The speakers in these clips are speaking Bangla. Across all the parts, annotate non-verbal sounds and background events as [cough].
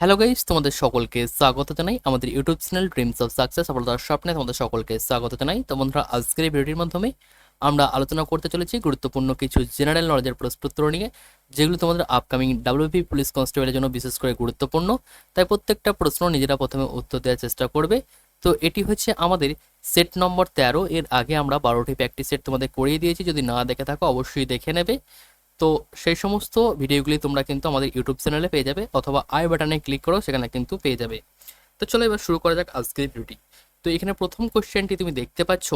হ্যালো গাইস তোমাদের সকলকে স্বাগত জানাই আমাদের YouTube channel dreams of success সফলতার স্বপ্নে তোমাদের সকলকে স্বাগত জানাই। তো বন্ধুরা, আজকের এই ভিডিওটির মাধ্যমে আমরা আলোচনা করতে চলেছি গুরুত্বপূর্ণ কিছু জেনারেল নলেজের প্রশ্নোত্তর নিয়ে, যেগুলো তোমাদের আপকামিং ডাব্লিউপি পুলিশ কনস্টেবলের জন্য বিশেষ করে গুরুত্বপূর্ণ। তাই প্রত্যেকটা প্রশ্ন নিজেরা প্রথমে উত্তর দেওয়ার চেষ্টা করবে। তো এটি হচ্ছে আমাদের সেট নম্বর তেরো, এর আগে আমরা বারোটি প্র্যাকটিস সেট তোমাদের করিয়ে দিয়েছি। যদি না দেখে থাকো, অবশ্যই দেখে নেবে। তো সেই সমস্ত ভিডিওগুলি তোমরা কিন্তু আমাদের ইউটিউব চ্যানেলে পেয়ে যাবে অথবা আই বাটনে ক্লিক করো সেখানে কিন্তু পেয়ে যাবে। তো চলো এবার শুরু করা যাক আজকের ভিডিওটি তো এখানে প্রথম কোয়েশ্চেনটি তুমি দেখতে পাচ্ছ।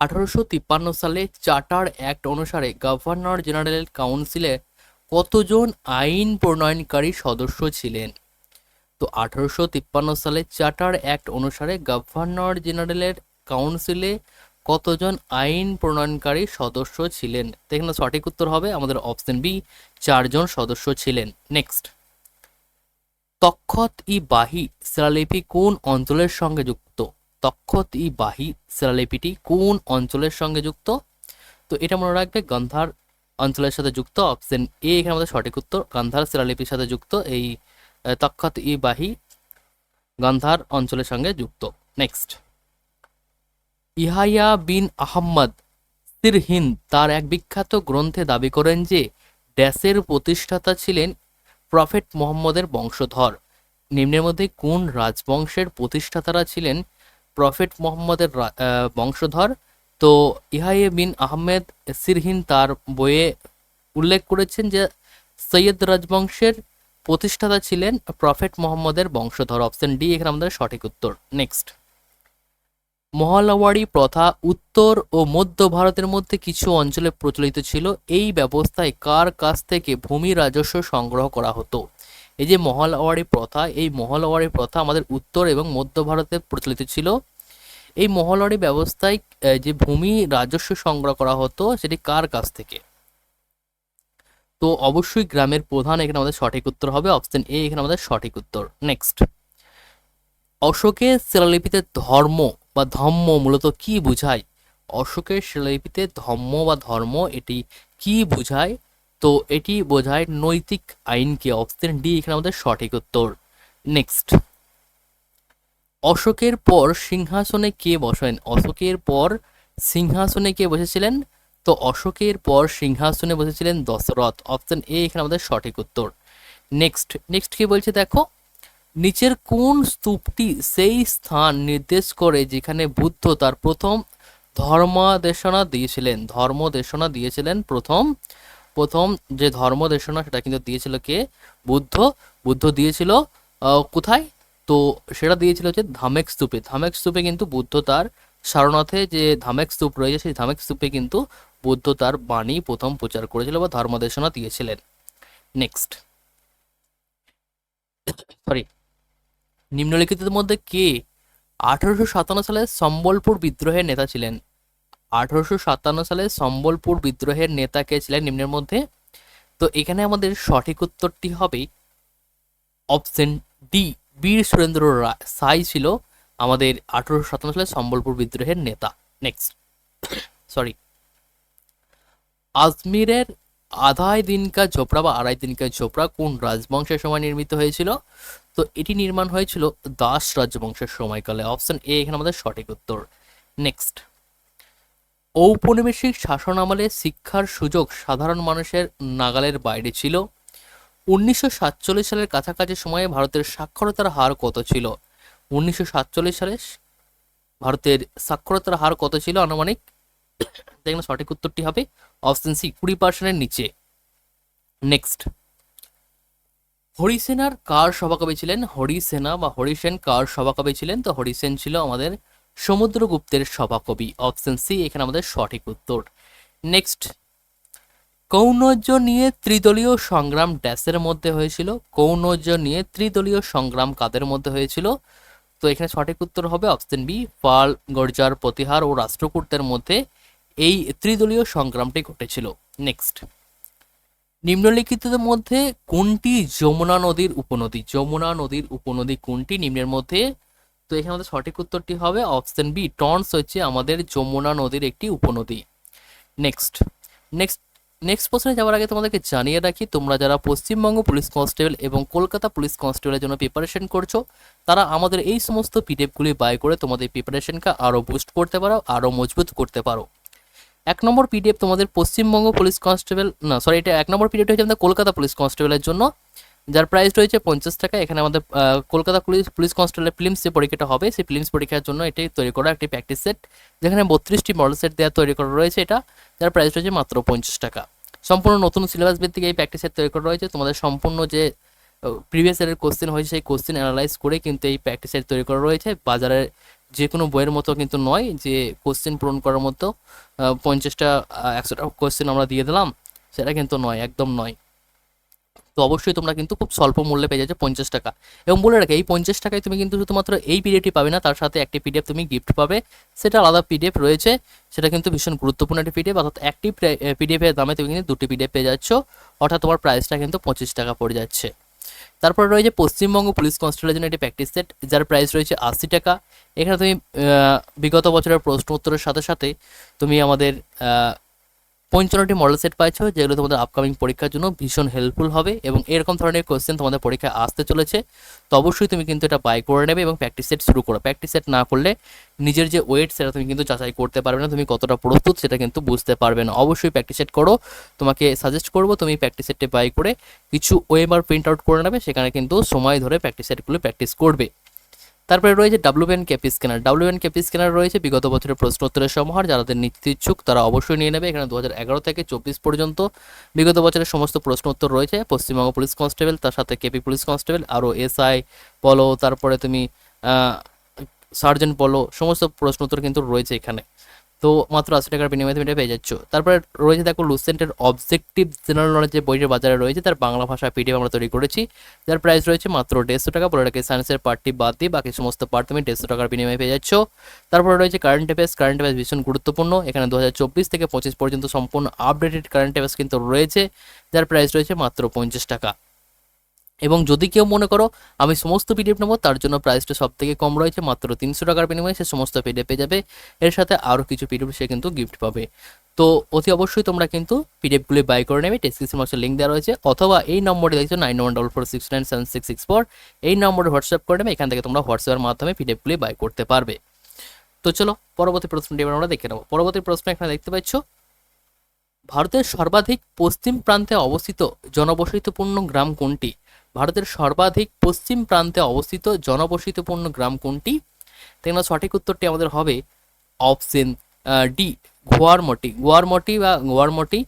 আঠারোশো তিপ্পান্ন সালে চার্টার অ্যাক্ট অনুসারে গভর্নর জেনারেল কাউন্সিলে কতজন আইন প্রণয়নকারী সদস্য ছিলেন? তো আঠারোশো তিপ্পান্ন সালে চার্টার অ্যাক্ট অনুসারে গভর্নর জেনারেলের কাউন্সিলে কতজন আইন প্রণয়নকারী সদস্য ছিলেন? তো এখানে সঠিক উত্তর হবে আমাদের অপশন বি চারজন সদস্য ছিলেন। নেক্সট তক্ষত ই বাহি শিলালিপি কোন অঞ্চলের সঙ্গে যুক্ত? তক্ষত ই বাহি শিলালিপিটি কোন অঞ্চলের সঙ্গে যুক্ত? তো এটা মনে রাখবে, গান্ধার অঞ্চলের সাথে যুক্ত অপশন এ এখানে আমাদের সঠিক উত্তর, গান্ধার শিলালিপির সাথে যুক্ত, এই তক্ষত ই বাহি গান্ধার অঞ্চলের সঙ্গে যুক্ত। নেক্সট ইহাইয়া বিন আহম্মদ সিরহিন তার এক বিখ্যাত গ্রন্থে দাবি করেন যে, ড্যাসের প্রতিষ্ঠাতা ছিলেন প্রফেট মোহাম্মদের বংশধর। নিম্নের মধ্যে কোন রাজবংশের প্রতিষ্ঠাতারা ছিলেন প্রফেট মোহাম্মদের বংশধর? তো ইহাইয়ে বিন আহমেদ সিরহিন তার বইয়ে উল্লেখ করেছেন যে, সৈয়দ রাজবংশের প্রতিষ্ঠাতা ছিলেন প্রফেট মোহাম্মদের বংশধর। অপশন ডি, এখানে আমাদের সঠিক উত্তর। নেক্সট। মহালওয়াড়ি প্রথা উত্তর ও মধ্য ভারতের মধ্যে কিছু অঞ্চলে প্রচলিত ছিল। এই ব্যবস্থায় কার কাছ থেকে ভূমি রাজস্ব সংগ্রহ করা হতো? এই যে মহালওয়াড়ি প্রথা, এই মহালওয়াড়ি প্রথা আমাদের উত্তর এবং মধ্য ভারতে প্রচলিত ছিল। এই মহালওয়াড়ি ব্যবস্থায় যে ভূমি রাজস্ব সংগ্রহ করা হতো, সেটি কার কাছ থেকে? তো অবশ্যই গ্রামের প্রধান এখানে আমাদের সঠিক উত্তর হবে অপশন এ এখানে আমাদের সঠিক উত্তর। নেক্সট অশোকের শিলালিপিতে ধর্ম বা ধম্ম মূলত কি বোঝায়? অশোকের শিলালিপিতে ধম্ম বা ধর্ম এটি কি বোঝায়? তো এটি বোঝায় নৈতিক আইনকে অপশন ডি, এখানে আমাদের সঠিক উত্তর। নেক্সট। অশোকের পর সিংহাসনে কে বসেন? অশোকের পর সিংহাসনে কে বসেছিলেন? তো অশোকের পর সিংহাসনে বসেছিলেন দশরথ। অপশন এ, এখানে আমাদের সঠিক উত্তর। নেক্সট। নেক্সট কি বলছে দেখো? নিচের কোন স্তূপটি সেই স্থান নির্দেশ করে যেখানে বুদ্ধ তার প্রথম ধর্মদেশনা দিয়েছিলেন? ধর্মদেশনা দিয়েছিলেন প্রথম। প্রথম যে ধর্মদেশনা, সেটা কিন্তু দিয়েছিল কে? বুদ্ধ। বুদ্ধ দিয়েছিল কোথায়? তো সেটা দিয়েছিল হচ্ছে ধামেক স্তূপে। ধামেক স্তূপে কিন্তু বুদ্ধ তার সারনাথে যে ধামেক স্তূপ রয়েছে, সেই ধামেক স্তূপে কিন্তু বুদ্ধ তার বাণী প্রথম প্রচার করেছিল বা ধর্মদেশনা দিয়েছিলেন। নেক্সট সরি [coughs] নিম্নলিখিতের মধ্যে কে আঠারোশো সাতান্ন সালে সম্বলপুর বিদ্রোহের নেতা ছিলেন? আঠারোশো সাতান্ন সালে সম্বলপুর বিদ্রোহের নেতা কে ছিলেন নিম্নের মধ্যে? তো এখানে আমাদের সঠিক উত্তরটি হবে অপশন ডি, বীর সুরেন্দ্র রায় সাই ছিল আমাদের আঠারোশো সাতান্ন সালে সম্বলপুর বিদ্রোহের নেতা। নেক্সট সরি আজমিরের আধাই দিনকা ঝোপড়া বা আড়াই দিনকা ঝোপড়া কোন রাজবংশের সময় নির্মিত হয়েছিল? তো এটি নির্মাণ হয়েছিল দাস রাজবংশের সময়কালে। অপশন এ, এখানে আমাদের সঠিক উত্তর। নেক্সট ঔপনিবেশিক শাসন আমলে শিক্ষার সুযোগ সাধারণ মানুষের নাগালের বাইরে ছিল। উনিশশো সাতচল্লিশ সালের কাছাকাছি সময়ে ভারতের সাক্ষরতার হার কত ছিল? উনিশশো সাতচল্লিশ সালে ভারতের সাক্ষরতার হার কত ছিল আনুমানিক? দেখুন সঠিক উত্তরটি হবে অপশন সি, কুড়ি পার্সেন্টের নিচে। নেক্সট হরিসেনার কার সভাকবি ছিলেন? হরিসেনা বা হরিসেন কার সভাকবি ছিলেন? তো হরিসেন ছিল আমাদের সমুদ্রগুপ্তের সভাকবি। অপশন সি, এখানে আমাদের সঠিক উত্তর। নেক্সট কৌনজ্য নিয়ে ত্রিদলীয় সংগ্রাম ড্যাশের মধ্যে হয়েছিল। কৌনজ্য নিয়ে ত্রিদলীয় সংগ্রাম কাদের মধ্যে হয়েছিল? তো এখানে সঠিক উত্তর হবে অপশন বি, পাল গর্জার প্রতিহার ও রাষ্ট্রকূটদের মধ্যে। এই ত্রিদলীয় সংগ্রামটি ঘটেছিল। নেক্সট নিম্নলিখিতদের মধ্যে কোনটি যমুনা নদীর উপনদী? যমুনা নদীর উপনদী কোনটি? নিম্নের মধ্যে, তো এখানে আমাদের সঠিক উত্তরটি হবে অপশন বি টন্স হচ্ছে আমাদের যমুনা নদীর একটি উপনদী। নেক্সট নেক্সট নেক্সট প্রশ্নে যাওয়ার আগে তোমাদেরকে জানিয়ে রাখি, তোমরা যারা পশ্চিমবঙ্গ পুলিশ কনস্টেবল এবং কলকাতা পুলিশ কনস্টেবলের জন্য প্রিপারেশন করছ, তারা আমাদের এই সমস্ত পিডিএফগুলি বাই করে তোমাদের প্রিপারেশনকে আরও বুস্ট করতে পারো আরও মজবুত করতে পারো। এক নম্বর পিডিএফ তোমাদের পশ্চিমবঙ্গ পুলিশ কনস্টেবল, না সরি এটা এক নম্বর পিডিএফ হচ্ছে আমাদের কলকাতা পুলিশ কনস্টেবলের জন্য, যার প্রাইস রয়েছে পঞ্চাশ টাকা। এখানে আমাদের কলকাতা পুলিশ পুলিশ কনস্টেবলের ফিল্মস যে পরীক্ষাটা হবে, সেই ফিল্মস পরীক্ষার জন্য এটি তৈরি করা একটি প্র্যাকটিস সেট যেখানে বত্রিশটি মডেল সেট দেওয়া তৈরি করা রয়েছে এটা, যার প্রাইস রয়েছে মাত্র পঞ্চাশ টাকা। সম্পূর্ণ নতুন সিলেবাস ভিত্তিক এই প্র্যাকটিস সেট তৈরি করা রয়েছে। তোমাদের সম্পূর্ণ যে প্রিভিয়াস ইয়ারের কোশ্চেন হয়েছে, সেই কোশ্চেন অ্যানালাইজ করে কিন্তু এই প্র্যাকটিস সেট তৈরি করা রয়েছে। বাজারের যে কোনো বইয়ের মতো কিন্তু নয় যে কোশ্চেন পূরণ করার মতো পঞ্চাশটা একশোটা কোশ্চেন আমরা দিয়ে দিলাম, সেটা কিন্তু নয়, একদম নয়। তো অবশ্যই তোমরা কিন্তু খুব স্বল্প মূল্যে পেয়ে যাচ্ছে পঞ্চাশ টাকা। এবং বলে রাখি, এই পঞ্চাশ টাকায় তুমি কিন্তু শুধুমাত্র এই পিডিএফটি পাবে না, তার সাথে একটি পিডিএফ তুমি গিফট পাবে। সেটা আলাদা পিডিএফ রয়েছে, সেটা কিন্তু ভীষণ গুরুত্বপূর্ণ একটি পিডিএফ অর্থাৎ একটি পিডিএফের দামে তুমি কিন্তু দুটি পিডিএফ পেয়ে যাচ্ছ, অর্থাৎ তোমার প্রাইসটা কিন্তু পঁচিশ টাকা পড়ে যাচ্ছে। তারপর রয়েছে পশ্চিমবঙ্গ পুলিশ কনস্টেবলের জন্য একটি প্র্যাকটিস সেট যার প্রাইস রয়েছে আশি টাকা। এখানে তুমি বিগত বছরের প্রশ্ন উত্তরের সাথে সাথে তুমি আমাদের পঞ্চান্নটি মডেল সেট পাইছো, যেগুলো তোমাদের আপকামিং পরীক্ষার জন্য ভীষণ হেল্পফুল হবে এবং এরকম ধরনের কোয়েশ্চেন তোমাদের পরীক্ষায় আসতে চলেছে। তো অবশ্যই তুমি কিন্তু এটা বাই করে নেবে এবং প্র্যাকটিস সেট শুরু করো। প্র্যাকটিস সেট না করলে নিজের যে ওয়েট সেটা তুমি কিন্তু যাচাই করতে পারবে না, তুমি কতটা প্রস্তুত সেটা কিন্তু বুঝতে পারবে না। অবশ্যই প্র্যাকটিস সেট করো। তোমাকে সাজেস্ট করব, তুমি প্র্যাকটিস সেটটি বাই করে কিছু ওয়েবার প্রিন্ট আউট করে নেবে, সেখানে কিন্তু সময় ধরে প্র্যাকটিস সেটগুলো প্র্যাকটিস করবে। তারপরে রয়েছে ডাব্লুবিএন ক্যাপি স্ক্যানার ডাব্লুবিএন ক্যাপি স্ক্যানার রয়েছে বিগত বছরের প্রশ্নোত্তরের সমাহার যাদের নিতে ইচ্ছুক, তারা অবশ্যই নিয়ে নেবে। এখানে দু থেকে চব্বিশ পর্যন্ত বিগত বছরের সমস্ত প্রশ্নোত্তর রয়েছে। পশ্চিমবঙ্গ পুলিশ কনস্টেবল, তার সাথে কেপি পুলিশ কনস্টেবল, আরও এসআই বলো তারপরে তুমি সার্জেন্ট বলো সমস্ত প্রশ্নোত্তর কিন্তু রয়েছে এখানে। তো মাত্র আশি টাকার বিনিময়ে তুমি এটা পেয়ে যাচ্ছ। তারপরে রয়েছে দেখো লুসেন্টের অবজেক্টিভ জেনারেল নলেজ যে বইটির বাজারে রয়েছে, তার বাংলা ভাষা পিডিএফ আমরা তৈরি করেছি। যার প্রাইস রয়েছে মাত্র দেড়শো টাকা, বলে রাখি সায়েন্সের পার্টটি বাদ দিয়ে বাকি সমস্ত পার্ট তুমি দেড়শো টাকার বিনিময়ে পেয়ে যাচ্ছ। তারপরে রয়েছে কারেন্ট অ্যাফেয়ার্স কারেন্ট অ্যাফেয়ার্স ভীষণ গুরুত্বপূর্ণ। এখানে দু হাজার চব্বিশ থেকে পঁচিশ পর্যন্ত সম্পূর্ণ আপডেটেড কারেন্ট অ্যাফেয়ার্স কিন্তু রয়েছে, যার প্রাইস রয়েছে মাত্র পঞ্চাশ টাকা। এবং যদি কেউ মনে করো আমি সমস্ত পিডিএফ নেব, তার জন্য প্রাইসটা সব থেকে কম রয়েছে, মাত্র তিনশো টাকার বিনিময়ে সে সমস্ত পিডিএফ পেয়ে যাবে। এর সাথে আরও কিছু পিডিএফ সে কিন্তু গিফট পাবে। তো অতি অবশ্যই তোমরা কিন্তু পিডিএফগুলি বাই করে নেবে ডেসক্রিপশন বক্সে লিঙ্ক দেওয়া রয়েছে, অথবা এই নম্বরে দেখছ nine one double four six nine seven six six four এই নম্বরে হোয়াটসঅ্যাপ করে নেবে, এখান থেকে তোমরা হোয়াটসঅ্যাপের মাধ্যমে পিডিএফগুলি বাই করতে পারবে। তো চলো, পরবর্তী প্রশ্নটি এবার আমরা দেখে নেব। পরবর্তী প্রশ্ন এখানে দেখতে পাচ্ছ, ভারতের সর্বাধিক পশ্চিম প্রান্তে অবস্থিত জনবসতিপূর্ণ গ্রাম কোনটি? ভারতের সর্বাধিক পশ্চিম প্রান্তে অবস্থিত জনবসতিপূর্ণ গ্রাম কোনটি? তাই সঠিক উত্তরটি আমাদের হবে অপশন ডি গোয়ারমটি গোয়ারমটি বা গোয়ারমটি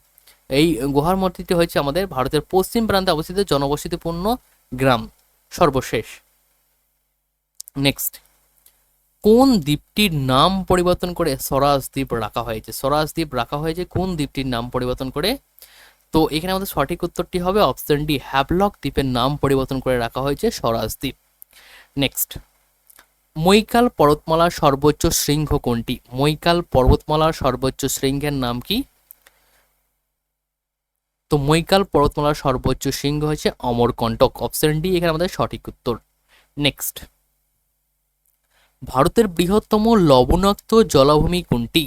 এই গোয়ারমটিটি হয়েছে আমাদের ভারতের পশ্চিম প্রান্তে অবস্থিত জনবসতিপূর্ণ গ্রাম। সর্বশেষ। নেক্সট। কোন দ্বীপটির নাম পরিবর্তন করে স্বরাজ দ্বীপ রাখা হয়েছে? স্বরাজ দ্বীপ রাখা হয়েছে কোন দ্বীপটির নাম পরিবর্তন করে তো এখানে আমাদের সঠিক উত্তরটি হবে অপশন ডি হ্যাভলক দ্বীপের নাম পরিবর্তন করে রাখা হয়েছে স্বরাজ দ্বীপ। নেক্সট মৈকাল পর্বতমালার সর্বোচ্চ শৃঙ্গ কোনটি? মৈকাল পর্বতমালার সর্বোচ্চ শৃঙ্গের নাম কি? তো মৈকাল পর্বতমালার সর্বোচ্চ শৃঙ্গ হচ্ছে অমরকণ্টক। অপশন ডি এখানে আমাদের সঠিক উত্তর। নেক্সট ভারতের বৃহত্তম লবণাক্ত জলাভূমি কোনটি?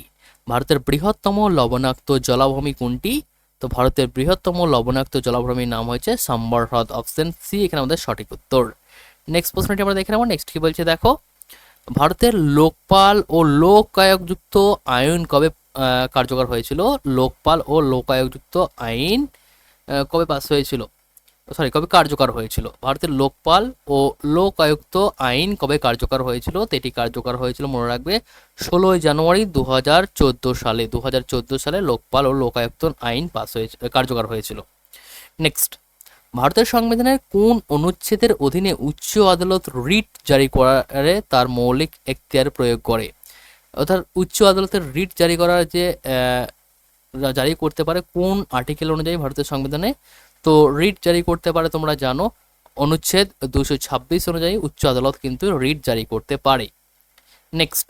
ভারতের বৃহত্তম লবণাক্ত জলাভূমি কোনটি? তো ভারতের বৃহত্তম লবণাক্ত জলাভূমির নাম হয়েছে সাম্বর হ্রদ অপশন সি এখানে আমাদের সঠিক উত্তর। নেক্সট প্রশ্নটি আমরা দেখে নেব। নেক্সট কি বলছে দেখো? ভারতের লোকপাল ও লোকায়কযুক্ত আইন কবে কার্যকর হয়েছিল? লোকপাল ও লোকায়কযুক্ত আইন কবে পাস হয়েছিল? সরি, কবে কার্যকর হয়েছিল? ভারতের লোকপাল ও লোক আয়ুক্ত আইন কবে কার্যকর হয়েছিল? এটি কার্যকর হয়েছিল, মনে রাখবে, ষোলোই জানুয়ারি দু হাজার চোদ্দ সালে। দু হাজার চোদ্দ সালে লোকপাল ও লোকায়ুক্ত আইন পাস হয়েছে, কার্যকর হয়েছিল। নেক্সট, ভারতের সংবিধানের কোন অনুচ্ছেদের অধীনে উচ্চ আদালত রিট জারি করারে তার মৌলিক এখতিয়ার প্রয়োগ করে? অর্থাৎ উচ্চ আদালতের রিট জারি করার যে জারি করতে পারে কোন আর্টিকেল অনুযায়ী ভারতের সংবিধানে তো রিট জারি করতে পারে, তোমরা জানো, অনুচ্ছেদ দুশো ছাব্বিশ অনুযায়ী উচ্চ আদালত কিন্তু রিট জারি করতে পারে। নেক্সট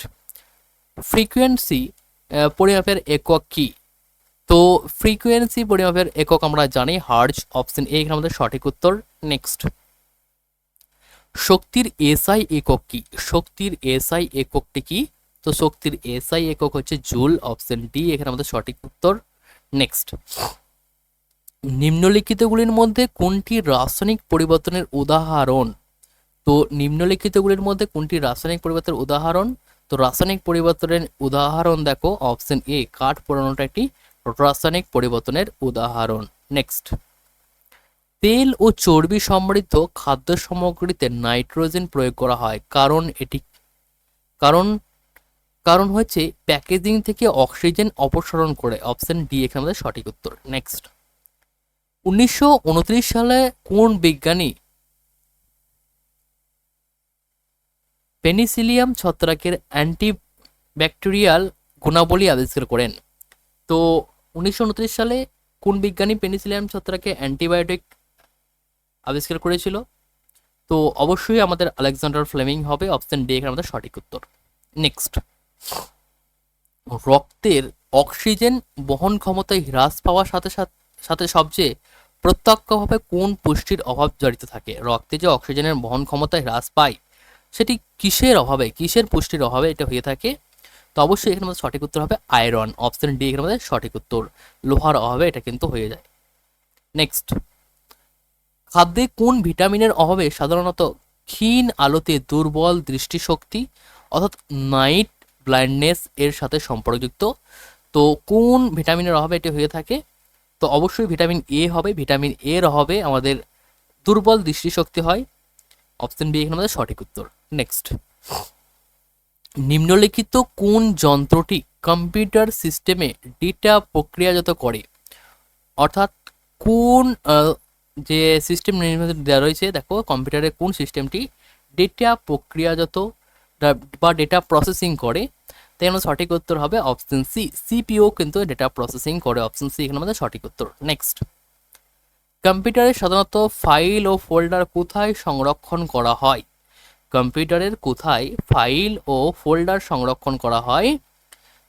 ফ্রিকোয়েন্সি পরিমাপের একক কি? তো ফ্রিকোয়েন্সি পরিমাপের একক আমরা জানি হার্জ অপশন এখানে আমাদের সঠিক উত্তর। নেক্সট শক্তির এসআই একক কি? শক্তির এসআই এককটি কি? তো শক্তির এসআই একক হচ্ছে জুল অপশন ডি এখানে আমাদের সঠিক উত্তর। নেক্সট নিম্নলিখিতগুলির মধ্যে কোনটি রাসায়নিক পরিবর্তনের উদাহরণ? তো নিম্নলিখিতগুলির মধ্যে কোনটি রাসায়নিক পরিবর্তনের উদাহরণ? তো রাসায়নিক পরিবর্তনের উদাহরণ দেখো অপশন এ কাঠ পোড়ানোটা একটি রাসায়নিক পরিবর্তনের উদাহরণ। নেক্সট তেল ও চর্বি সমৃদ্ধ খাদ্য সামগ্রীতে নাইট্রোজেন প্রয়োগ করা হয়। কারণ এটি, কারণ কারণ হচ্ছে প্যাকেজিং থেকে অক্সিজেন অপসারণ করে। অপশন ডি এখানে আমাদের সঠিক উত্তর। নেক্সট উনিশশো উনত্রিশ সালে কোন বিজ্ঞানী পেনিসিলিয়াম ছত্রাকের অ্যান্টি অ্যান্টিব্যাকটেরিয়াল গুণাবলী আবিষ্কার করেন? তো উনিশশো উনত্রিশ সালে কোন বিজ্ঞানী পেনিসিলিয়াম ছত্রাকে অ্যান্টিবায়োটিক আবিষ্কার করেছিল? তো অবশ্যই আমাদের আলেকজান্ডার ফ্লেমিং হবে, অপশন ডি এখানে আমাদের সঠিক উত্তর। নেক্সট। রক্তের অক্সিজেন বহন ক্ষমতায় হ্রাস পাওয়ার সাথে সাথে সবচেয়ে প্রত্যক্ষভাবে কোন পুষ্টির অভাব জড়িত থাকে? রক্তে যে অক্সিজেনের বহন ক্ষমতায় হ্রাস পায়, সেটি কিসের অভাবে, কিসের পুষ্টির অভাবে এটা হয়ে থাকে? তো অবশ্যই এখানে আমাদের সঠিক উত্তর হবে আয়রন। অপশন ডি এখানে আমাদের সঠিক উত্তর। লোহার অভাবে এটা কিন্তু হয়ে যায়। নেক্সট খাদ্যে কোন ভিটামিনের অভাবে সাধারণত ক্ষীণ আলোতে দুর্বল দৃষ্টিশক্তি অর্থাৎ নাইট ব্লাইন্ডনেস এর সাথে সম্পর্কযুক্ত? তো কোন ভিটামিনের অভাবে এটি হয়ে থাকে? তো অবশ্যই ভিটামিন এ হবে, ভিটামিন এর অভাবে আমাদের দুর্বল দৃষ্টিশক্তি হয়। অপশন বি এখানে আমাদের সঠিক উত্তর। নেক্সট নিম্নলিখিত কোন যন্ত্রটি কম্পিউটার সিস্টেমে ডেটা প্রক্রিয়াজাত করে? অর্থাৎ কোন যে সিস্টেম দেওয়া রয়েছে, দেখো কম্পিউটারে কোন সিস্টেমটি ডেটা প্রক্রিয়াজাত, বা ডেটা প্রসেসিং করে তাই আমাদের সঠিক উত্তর হবে অপশন সি সিপিও কিন্তু ডেটা প্রসেসিং করে অপশন সি এখানে আমাদের সঠিক উত্তর। নেক্সট কম্পিউটারে সাধারণত ফাইল ও ফোল্ডার কোথায় সংরক্ষণ করা হয়? কম্পিউটারের কোথায় ফাইল ও ফোল্ডার সংরক্ষণ করা হয়?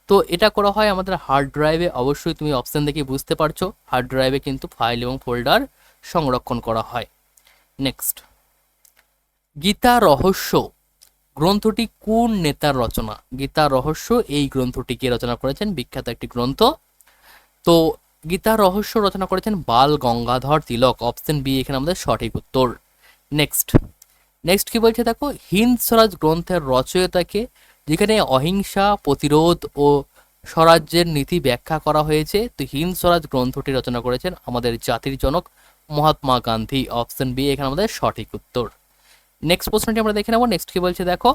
তো এটা করা হয় আমাদের হার্ড ড্রাইভে অবশ্যই তুমি অপশন দেখে বুঝতে পারছ হার্ড ড্রাইভে কিন্তু ফাইল এবং ফোল্ডার সংরক্ষণ করা হয়। নেক্সট গীতা রহস্য। গ্রন্থটি কোন নেতার রচনা? গীতা রহস্য, এই গ্রন্থটিকে রচনা করেছেন? বিখ্যাত একটি গ্রন্থ। তো গীতা রহস্য রচনা করেছেন বাল গঙ্গাধর তিলক। অপশন বি, এখানে আমাদের সঠিক উত্তর। নেক্সট। নেক্সট কি বলছে দেখো? হিন্দ স্বরাজ গ্রন্থের রচয়িতাকে, যেখানে অহিংসা, প্রতিরোধ ও স্বরাজ্যের নীতি ব্যাখ্যা করা হয়েছে, তো হিন্দ স্বরাজ গ্রন্থটি রচনা করেছেন আমাদের জাতির জনক মহাত্মা গান্ধী। অপশন বি, এখানে আমাদের সঠিক উত্তর। নেক্সট প্রশ্নটি আমরা দেখে নেব। নেক্সট কি বলছে দেখো?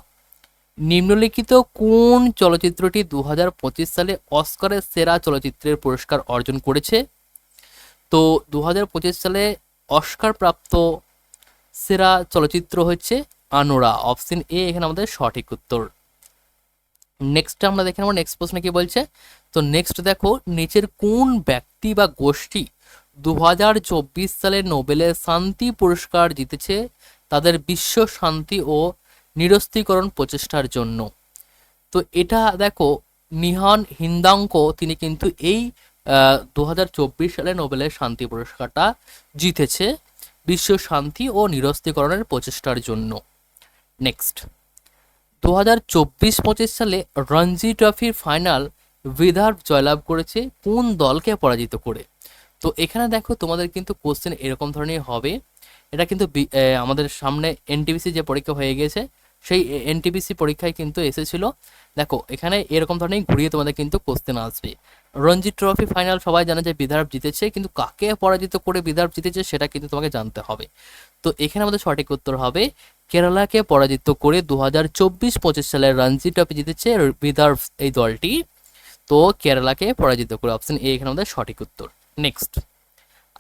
নিম্নলিখিত কোন চলচ্চিত্রটি দু হাজার পঁচিশ সালে অস্কারের সেরা চলচ্চিত্রের পুরস্কার অর্জন করেছে? তো দু হাজার পঁচিশ সালে অস্কার প্রাপ্ত সেরা চলচ্চিত্র হচ্ছে আনোরা। অপশন এ এখানে আমাদের সঠিক উত্তর। নেক্সট আমরা দেখে নেব। নেক্সট প্রশ্ন কি বলছে? তো নেক্সট দেখো, নিচের কোন ব্যক্তি বা গোষ্ঠী দু হাজার চব্বিশ সালে নোবেলের শান্তি পুরস্কার জিতেছে? তাদের বিশ্ব শান্তি ও নিরস্ত্রীকরণ প্রচেষ্টার জন্য। তো এটা দেখো, নিহান হিন্দাঙ্ক, তিনি কিন্তু এই দু হাজার চব্বিশ সালে নোবেলের শান্তি পুরস্কারটা জিতেছে বিশ্ব শান্তি ও নিরস্ত্রীকরণের প্রচেষ্টার জন্য। নেক্সট দু হাজার চব্বিশ পঁচিশ সালে রঞ্জি ট্রফির ফাইনাল বিদর্ভ জয়লাভ করেছে কোন দলকে পরাজিত করে? তো এখানে দেখো তোমাদের কিন্তু কোশ্চেন এরকম ধরনের হবে। এটা কিন্তু আমাদের সামনে এনটিপিসি যে পরীক্ষা হয়ে গেছে সেই এনটিপিসি পরীক্ষায় কিন্তু এসেছিল। দেখো, এখানে এরকম ধরনের ঘুরিয়ে তোমাদের কিন্তু কোশ্চেন আসবে। রঞ্জি ট্রফি ফাইনাল সবাই জানে যে বিদর্ভ জিতেছে, কিন্তু কাকে পরাজিত করে বিদর্ভ জিতেছে সেটা কিন্তু তোমাকে জানতে হবে। তো এখানে আমাদের সঠিক উত্তর হবে, কেরালাকে পরাজিত করে দু হাজার চব্বিশ পঁচিশ সালে রঞ্জি ট্রফি জিতেছে বিদর্ভ এই দলটি। তো কেরালাকে পরাজিত করে অপশন এ এখানে আমাদের সঠিক উত্তর। নেক্সট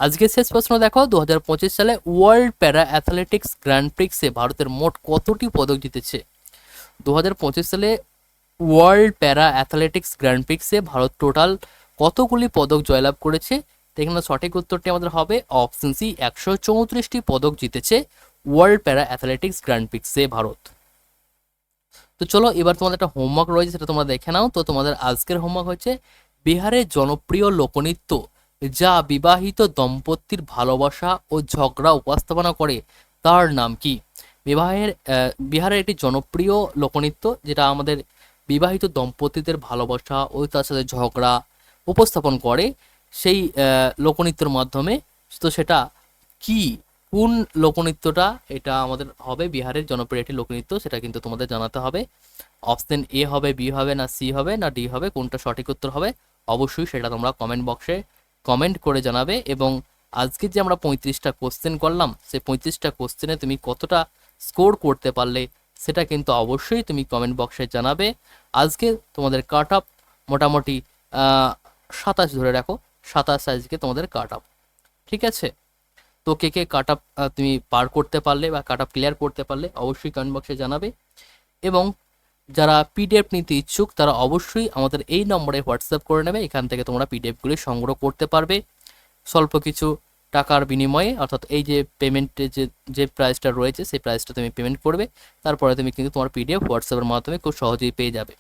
আজকে শেষ প্রশ্ন দেখো দু হাজার পঁচিশ সালে ওয়ার্ল্ড প্যারা অ্যাথলেটিক্স গ্র্যান্ড প্রিক্সে ভারতের মোট কতটি পদক জিতেছে? দু হাজার পঁচিশ সালে ওয়ার্ল্ড প্যারা অ্যাথলেটিক্স গ্র্যান্ড প্রিক্সে ভারত টোটাল কতগুলি পদক জয়লাভ করেছে? এখানে সঠিক উত্তরটি আমাদের হবে অপশন সি একশো চৌত্রিশটি পদক জিতেছে ওয়ার্ল্ড প্যারা অ্যাথলেটিক্স গ্র্যান্ড প্রিক্সে ভারত। তো চলো, এবার তোমাদের একটা হোমওয়ার্ক রয়েছে, সেটা তোমরা দেখে নাও। তো তোমাদের আজকের হোমওয়ার্ক হচ্ছে, বিহারের জনপ্রিয় লোকনৃত্য যা বিবাহিত দম্পতির ভালোবাসা ও ঝগড়া উপস্থাপনা করে। তার নাম কি? বিবাহের বিহারের একটি জনপ্রিয় লোকনৃত্য, যেটা আমাদের বিবাহিত দম্পতিদের ভালোবাসা ও তার সাথে ঝগড়া উপস্থাপন করে, সেই লোকনৃত্যর মাধ্যমে। তো সেটা কি? কোন লোকনৃত্যটা? এটা আমাদের হবে বিহারের জনপ্রিয় একটি লোকনৃত্য, সেটা কিন্তু তোমাদের জানাতে হবে। অপশন এ হবে, বি হবে না সি হবে না ডি হবে, কোনটা সঠিক উত্তর হবে অবশ্যই সেটা তোমরা কমেন্ট বক্সে কমেন্ট করে জানাবে এবং আজকে যে আমরা পঁয়ত্রিশটা কোশ্চেন করলাম সেই পঁয়ত্রিশটা কোশ্চেনে তুমি কতটা স্কোর করতে পারলে সেটা কিন্তু অবশ্যই তুমি কমেন্ট বক্সে জানাবে। আজকে তোমাদের কাট আপ মোটামুটি সাতাশ ধরে রাখো, সাতাশ আজকে তোমাদের কাট আপ ঠিক আছে? তো কে কে কাট আপ তুমি পার করতে পারলে বা কাট আপ ক্লিয়ার করতে পারলে অবশ্যই কমেন্ট বক্সে জানাবে। এবং যারা পিডিএফ নিতে ইচ্ছুক, তারা অবশ্যই আমাদের এই নম্বরে হোয়াটসঅ্যাপ করে নেবে। এখান থেকে তোমরা পিডিএফগুলি সংগ্রহ করতে পারবে। স্বল্প কিছু টাকার বিনিময়ে, অর্থাৎ এই যে পেমেন্টে যে যে প্রাইসটা রয়েছে, সেই প্রাইসটা তুমি পেমেন্ট করবে। তারপরে তুমি কিন্তু তোমার পিডিএফ হোয়াটসঅ্যাপের মাধ্যমে খুব সহজেই পেয়ে যাবে।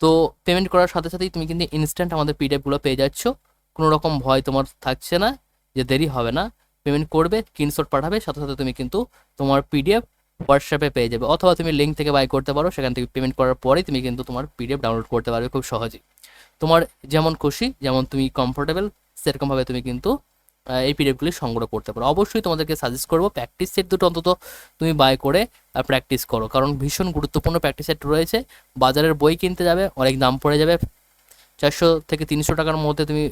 তো পেমেন্ট করার সাথে সাথেই তুমি কিন্তু ইনস্ট্যান্ট আমাদের পিডিএফগুলো পেয়ে যাচ্ছ। কোনো রকম ভয় তোমার থাকছে না, যে দেরি হবে না। পেমেন্ট করবে স্ক্রিনশট পাঠাবে, সাথে সাথে তুমি কিন্তু তোমার পিডিএফ হোয়াটসঅ্যাপে পেয়ে যাবে অথবা তুমি লিঙ্ক থেকে বাই করতে পারো, সেখান থেকে পেমেন্ট করার পরেই তুমি কিন্তু তোমার পিডিএফ ডাউনলোড করতে পারবে খুব সহজেই। তোমার যেমন খুশি, যেমন তুমি কমফোর্টেবল সেরকমভাবে তুমি কিন্তু এই পিডিএফগুলি সংগ্রহ করতে পারো। অবশ্যই তোমাদেরকে সাজেস্ট করব প্র্যাকটিস সেট দুটো অন্তত তুমি বাই করে প্র্যাকটিস করো। কারণ ভীষণ গুরুত্বপূর্ণ প্র্যাকটিস সেট রয়েছে। বাজারের বই কিনতে যাবে, অনেক দাম পড়ে যাবে। চারশো থেকে তিনশো টাকার মধ্যে তুমি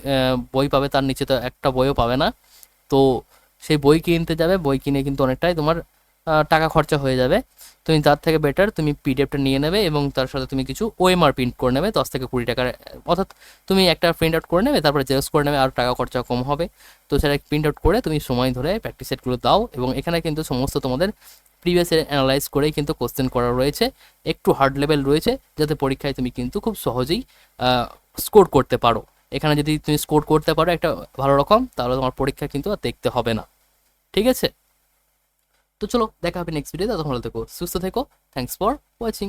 বই পাবে, তার নিচে তো একটা বইও পাবে না। তো সেই বই কিনতে যাবে, বই কিনে কিন্তু অনেকটাই তোমার টাকা খরচা হয়ে যাবে। তুমি তার থেকে বেটার তুমি পিডিএফটা নিয়ে নেবে এবং তার সাথে তুমি কিছু ওএমআর প্রিন্ট করে নেবে, দশ থেকে কুড়ি টাকার, অর্থাৎ তুমি একটা প্রিন্ট আউট করে নেবে, তারপরে জেরক্স করে নেবে, আর টাকা খরচা কম হবে। তো সেটা প্রিন্ট আউট করে তুমি সময় ধরে প্র্যাকটিস সেটগুলো দাও এবং এখানে কিন্তু সমস্ত তোমাদের প্রিভিয়াস ইয়ার অ্যানালাইজ করেই কিন্তু কোশ্চেন করা রয়েছে। একটু হার্ড লেভেল রয়েছে, যাতে পরীক্ষায় তুমি কিন্তু খুব সহজেই স্কোর করতে পারো। এখানে যদি তুমি স্কোর করতে পারো একটা ভালো রকম, তাহলে তোমার পরীক্ষা কিন্তু আর দেখতে হবে না। ঠিক আছে? তো চলো দেখা হবে নেক্সট ভিডিওতে তখন ভালো থেকো সুস্থ থেকো থ্যাংকস ফর ওয়াচিং